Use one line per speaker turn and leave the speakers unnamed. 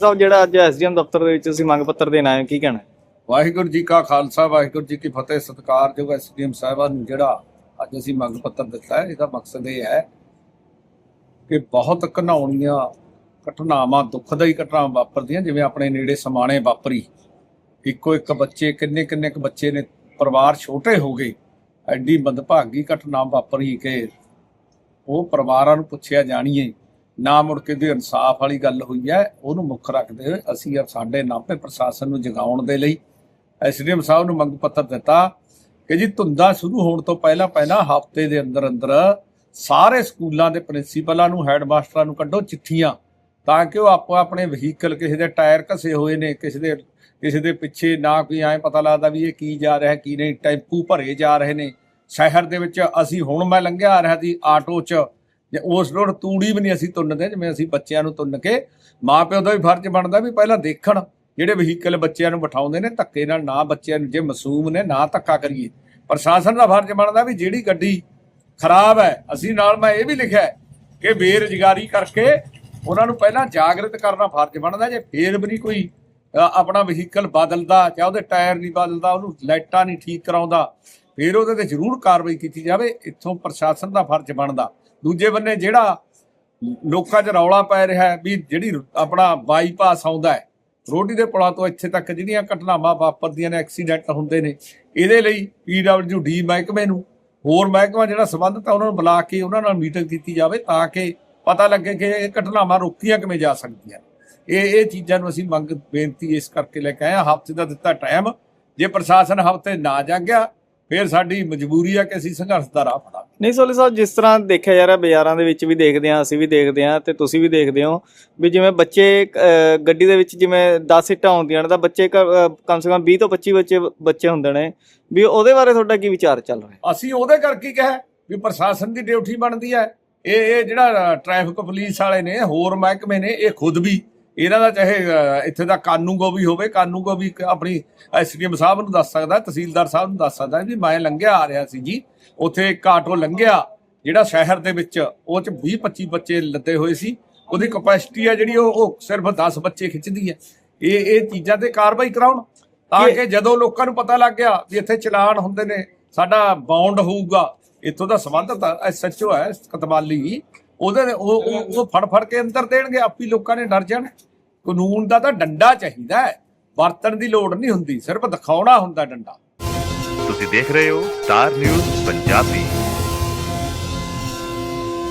ਸਾਹਿਬ, ਜਿਹੜਾ ਅੱਜ ਐਸਡੀਐਮ ਦਫ਼ਤਰ ਦੇ ਵਿੱਚ ਤੁਸੀਂ ਮੰਗ ਪੱਤਰ ਦੇਣ ਆਏ ਹੋ, ਕੀ ਕਹਿਣਾ
ਵਾਹਿਗੁਰੂ ਜੀ ਕਾ ਖਾਲਸਾ, ਵਾਹਿਗੁਰੂ ਜੀ ਕੀ ਫਤਿਹ, ਸਤਿਕਾਰਯੋਗ ਐਸਡੀਐਮ ਸਾਹਿਬਾਨ ਨੂੰ ਜਿਹੜਾ ਅੱਜ ਅਸੀਂ ਮੰਗ ਪੱਤਰ ਦਿੱਤਾ ਹੈ, ਇਹਦਾ ਮਕਸਦ ਇਹ ਹੈ ਕਿ ਬਹੁਤ ਘਨਾਉਣੀਆਂ ਘਟਨਾਵਾਂ, ਦੁਖਦਾਈ ਘਟਨਾਵਾਂ ਵਾਪਰਦੀਆਂ, ਜਿਵੇਂ ਆਪਣੇ ਨੇੜੇ ਸਮਾਣੇ ਵਾਪਰੀ। ਇੱਕੋ ਇੱਕ ਬੱਚੇ, ਕਿੰਨੇ ਕਿੰਨੇ ਕੁ ਬੱਚੇ ਨੇ, ਪਰਿਵਾਰ ਛੋਟੇ ਹੋ ਗਏ, ਐਡੀ ਮੰਦਭਾਗੀ ਘਟਨਾ ਵਾਪਰੀ ਕਿ ਉਹ ਪਰਿਵਾਰਾਂ ਨੂੰ ਪੁੱਛਿਆ ਜਾਣੀਏ ਨਾ ਮੁੜ ਕੇ ਦੀ ਇਨਸਾਫ ਵਾਲੀ ਗੱਲ ਹੋਈ ਹੈ, ਉਹਨੂੰ ਮੁੱਖ ਰੱਖਦੇ ਹੋਏ ਅਸੀਂ ਔਰ ਸਾਡੇ ਨਾਭੇ ਪ੍ਰਸ਼ਾਸਨ ਨੂੰ ਜਗਾਉਣ ਦੇ ਲਈ ਐਸਡੀਐਮ ਸਾਹਿਬ ਨੂੰ ਮੰਗ ਪੱਤਰ ਦਿੱਤਾ ਕਿ ਜੀ ਧੁੰਦਾ ਸ਼ੁਰੂ ਹੋਣ ਤੋਂ ਪਹਿਲਾਂ ਪਹਿਲਾਂ ਹਫ਼ਤੇ ਦੇ ਅੰਦਰ ਅੰਦਰ ਸਾਰੇ ਸਕੂਲਾਂ ਦੇ ਪ੍ਰਿੰਸੀਪਲਾਂ ਨੂੰ, ਹੈਡਮਾਸਟਰਾਂ ਨੂੰ ਕੱਢੋ ਚਿੱਠੀਆਂ ਤਾਂ ਕਿ ਉਹ ਆਪੋ ਆਪਣੇ ਵਹੀਕਲ ਕਿਸੇ ਦੇ ਟਾਇਰ ਘਸੇ ਹੋਏ ਨੇ, ਕਿਸੇ ਦੇ ਕਿਸੇ ਦੇ ਪਿੱਛੇ ਨਾ ਕੋਈ ਐਂ ਪਤਾ ਲੱਗਦਾ ਵੀ ਇਹ ਕੀ ਜਾ ਰਿਹਾ, ਕੀ ਨਹੀਂ, ਟੈਂਪੂ ਭਰੇ ਜਾ ਰਹੇ ਨੇ। ਸ਼ਹਿਰ ਦੇ ਵਿੱਚ ਅਸੀਂ ਹੁਣ ਮੈਂ ਲੰਘਿਆ ਆ ਰਿਹਾ ਸੀ ਆਟੋ 'ਚ। ਜੇ ਉਸ ਰੋਡ ਤੂੜੀ ਵੀ ਨਹੀਂ ਅਸੀਂ ਤੁੰਨਦੇ, ਜਿਵੇਂ ਅਸੀਂ ਬੱਚਿਆਂ ਨੂੰ ਤੁੰਨ ਕੇ ਮਾਪਿਓ ਦਾ ਵੀ ਫਰਜ਼ ਬਣਦਾ ਵੀ ਪਹਿਲਾਂ ਦੇਖਣ, ਜਿਹੜੇ ਵਹੀਕਲ ਬੱਚਿਆਂ ਨੂੰ ਬਿਠਾਉਂਦੇ ਨੇ, ਧੱਕੇ ਨਾਲ ਨਾ ਬੱਚਿਆਂ ਨੂੰ, ਜੇ ਮਾਸੂਮ ਨੇ ਨਾ ਧੱਕਾ ਕਰੀਏ। ਪ੍ਰਸ਼ਾਸਨ ਦਾ ਫਰਜ਼ ਬਣਦਾ ਵੀ ਜਿਹੜੀ ਗੱਡੀ ਖਰਾਬ ਹੈ, ਅਸੀਂ ਨਾਲ ਮੈਂ ਇਹ ਵੀ ਲਿਖਿਆ ਕਿ ਬੇਰੁਜ਼ਗਾਰੀ ਕਰਕੇ ਉਹਨਾਂ ਨੂੰ ਪਹਿਲਾਂ ਜਾਗਰਤ ਕਰਨਾ ਫਰਜ਼ ਬਣਦਾ, ਜੇ ਫੇਰ ਵੀ ਨਹੀਂ ਕੋਈ ਆਪਣਾ ਵਹੀਕਲ ਬਦਲਦਾ ਜਾਂ ਉਹਦੇ ਟਾਇਰ ਨਹੀਂ ਬਦਲਦਾ, ਉਹਨੂੰ ਲਾਈਟਾਂ ਨਹੀਂ ਠੀਕ ਕਰਾਉਂਦਾ, ਫਿਰ ਉਹਦੇ ਤੇ ਜ਼ਰੂਰ ਕਾਰਵਾਈ ਕੀਤੀ ਜਾਵੇ, ਇੱਥੋਂ ਪ੍ਰਸ਼ਾਸਨ ਦਾ ਫਰਜ਼ ਬਣਦਾ। ਦੂਜੇ ਬੰਨੇ ਜਿਹੜਾ ਲੋਕਾਂ 'ਚ ਰੌਲਾ ਪੈ ਰਿਹਾ ਹੈ ਵੀ ਜਿਹੜੀ ਆਪਣਾ ਬਾਈਪਾਸ ਆਉਂਦਾ ਹੈ, ਰੋਡੀ ਦੇ ਪੁਲਾਂ ਤੋਂ ਇੱਥੇ ਤੱਕ ਜਿਹੜੀਆਂ ਘਟਨਾਵਾਂ ਵਾਪਰਦੀਆਂ ਨੇ, ਐਕਸੀਡੈਂਟ ਹੁੰਦੇ ਨੇ, ਇਹਦੇ ਲਈ ਪੀਡਬਲਯੂਡੀ ਮਹਿਕਮੇ ਨੂੰ ਹੋਰ ਮਹਿਕਮਾ ਜਿਹੜਾ ਸੰਬੰਧਿਤ ਹੈ ਉਹਨਾਂ ਨੂੰ ਬੁਲਾ ਕੇ ਉਹਨਾਂ ਨਾਲ ਮੀਟਿੰਗ ਕੀਤੀ ਜਾਵੇ ਤਾਂ ਕਿ ਪਤਾ ਲੱਗੇ ਕਿ ਇਹ ਘਟਨਾਵਾਂ ਰੋਕੀਆਂ ਕਿਵੇਂ ਜਾ ਸਕਦੀਆਂ ਇਹ ਇਹ ਚੀਜ਼ਾਂ ਨੂੰ ਅਸੀਂ ਮੰਗ ਬੇਨਤੀ ਇਸ ਕਰਕੇ ਲੈ ਕੇ ਆਏ ਹਾਂ। ਹਫ਼ਤੇ ਦਾ ਦਿੱਤਾ ਟਾਈਮ। ਜੇ ਪ੍ਰਸ਼ਾਸਨ ਹਫ਼ਤੇ ਨਾ ਜਾਗਿਆ ਫਿਰ ਸਾਡੀ ਮਜਬੂਰੀ ਆ ਕਿ ਅਸੀਂ ਸੰਘਰਸ਼ ਦਾ ਰਾਹ ਫੜਾਂਗੇ।
ਨਹੀਂ ਸੋਲੀ ਸਾਹਿਬ ਜਿਸ ਤਰ੍ਹਾਂ ਦੇਖਿਆ ਜਾ ਰਿਹਾ ਬਾਜ਼ਾਰਾਂ ਦੇ ਵਿੱਚ ਵੀ ਦੇਖਦੇ ਹਾਂ ਅਸੀਂ ਵੀ ਦੇਖਦੇ ਹਾਂ ਤੇ ਤੁਸੀਂ ਵੀ ਦੇਖਦੇ ਹੋ ਵੀ ਜਿਵੇਂ ਬੱਚੇ ਗੱਡੀ ਦੇ ਵਿੱਚ ਜਿਵੇਂ 10 ਸੀਟਾਂ ਹੁੰਦੀਆਂ ਨੇ ਤਾਂ ਬੱਚੇ ਕਮ ਸੇ ਕਮ 20 ਤੋਂ 25 ਬੱਚੇ ਬੱਚੇ ਹੁੰਦੇ ਨੇ। ਵੀ ਉਹਦੇ ਬਾਰੇ ਤੁਹਾਡਾ ਕੀ ਵਿਚਾਰ ਚੱਲ ਰਿਹਾ?
ਅਸੀਂ ਉਹਦੇ ਕਰਕੇ ਹੀ ਕਿਹਾ ਵੀ ਪ੍ਰਸ਼ਾਸਨ ਦੀ ਡਿਊਟੀ ਬਣਦੀ ਹੈ। ਇਹ ਇਹ ਜਿਹੜਾ ਟ੍ਰੈਫਿਕ ਪੁਲਿਸ ਵਾਲੇ ਨੇ ਹੋਰ ਮਹਿਕਮੇ ਨੇ ਇਹ ਖੁਦ ਵੀ ਇਹਨਾਂ ਦਾ ਚਾਹੇ ਇੱਥੇ ਦਾ ਕਾਨੂੰਗੋ ਵੀ ਹੋਵੇ ਕਾਨੂੰਗੋ ਵੀ ਇੱਕ ਆਪਣੀ ਐਸਡੀਐਮ ਸਾਹਿਬ ਨੂੰ ਦੱਸ ਸਕਦਾ ਤਹਿਸੀਲਦਾਰ ਸਾਹਿਬ ਨੂੰ ਦੱਸ ਸਕਦਾ ਵੀ ਮੈਂ ਲੰਘਿਆ ਆ ਰਿਹਾ ਸੀ ਜੀ। ਉੱਥੇ ਇੱਕ ਆਟੋ ਲੰਘਿਆ ਜਿਹੜਾ ਸ਼ਹਿਰ ਦੇ ਵਿੱਚ ਉਹ ਚ 20 25 ਬੱਚੇ ਲੱਦੇ ਹੋਏ ਸੀ। ਉਹਦੀ ਕਪੈਸਿਟੀ ਆ ਜਿਹੜੀ ਉਹ ਉਹ ਸਿਰਫ 10 ਬੱਚੇ ਖਿੱਚਦੀ ਹੈ ਇਹ ਇਹ ਚੀਜ਼ਾਂ ਤੇ ਕਾਰਵਾਈ ਕਰਾਉਣ ਤਾਂ ਕਿ ਜਦੋਂ ਲੋਕਾਂ ਨੂੰ ਪਤਾ ਲੱਗ ਗਿਆ ਵੀ ਇੱਥੇ ਚਲਾਨ ਹੁੰਦੇ ਨੇ ਸਾਡਾ ਬਾਉਂਡ ਹੋਊਗਾ ਇੱਥੋਂ ਦਾ ਸੰਬੰਧਤ ਐਸਐਚਓ ਹੈ ਕਤਵਾਲੀ ਉਹਦੇ ਉਹ ਉਹ- ਫੜ ਫੜ ਕੇ ਅੰਦਰ ਦੇਣਗੇ, ਆਪੀ ਲੋਕਾਂ ਨੇ ਡਰ ਜਾਣ। ਕਾਨੂੰਨ ਦਾ ਤਾਂ ਡੰਡਾ ਚਾਹੀਦਾ ਹੈ। ਵਰਤਣ ਦੀ ਲੋੜ ਨਹੀਂ ਹੁੰਦੀ, ਸਿਰਫ ਦਿਖਾਉਣਾ ਹੁੰਦਾ ਡੰਡਾ।
ਤੁਸੀਂ ਦੇਖ ਰਹੇ ਹੋ ਸਟਾਰ ਨਿਊਜ਼ ਪੰਜਾਬੀ।